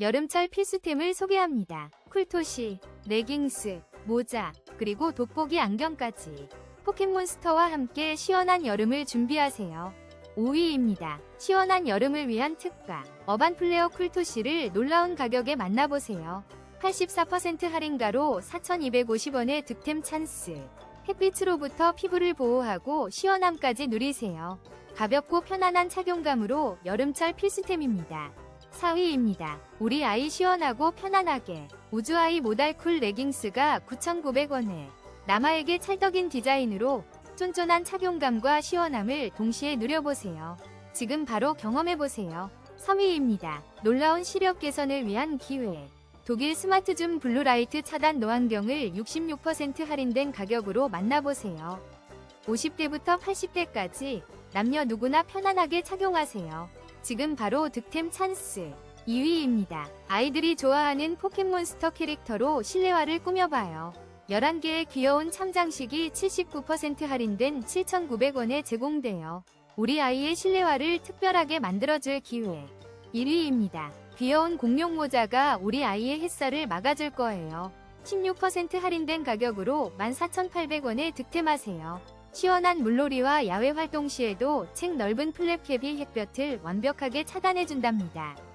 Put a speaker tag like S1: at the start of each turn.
S1: 여름철 필수템을 소개합니다. 쿨토시, 레깅스, 모자, 그리고 돋보기 안경까지 포켓몬스터와 함께 시원한 여름을 준비하세요. 5위입니다. 시원한 여름을 위한 특가 어반플레어 쿨토시를 놀라운 가격에 만나보세요. 84% 할인가로 4,250원의 득템 찬스. 햇빛으로부터 피부를 보호하고 시원함까지 누리세요. 가볍고 편안한 착용감으로 여름철 필수템입니다. 4위입니다. 우리 아이 시원하고 편안하게 우주아이 모달쿨 레깅스가 9,900원에 남아에게 찰떡인 디자인으로 쫀쫀한 착용감과 시원함을 동시에 누려보세요. 지금 바로 경험해보세요. 3위입니다. 놀라운 시력 개선을 위한 기회. 독일 스마트줌 블루라이트 차단 노안경을 66% 할인된 가격으로 만나보세요. 50대부터 80대까지 남녀 누구나 편안하게 착용하세요. 지금 바로 득템 찬스. 2위입니다. 아이들이 좋아하는 포켓몬스터 캐릭터로 실내화를 꾸며봐요. 11개의 귀여운 참장식이 79% 할인된 7,900원에 제공돼요. 우리 아이의 실내화를 특별하게 만들어줄 기회. 1위입니다. 귀여운 공룡 모자가 우리 아이의 햇살을 막아줄 거예요. 16% 할인된 가격으로 14,800원에 득템하세요. 시원한 물놀이와 야외 활동 시에도 책 넓은 플랩캡이 햇볕을 완벽하게 차단해준답니다.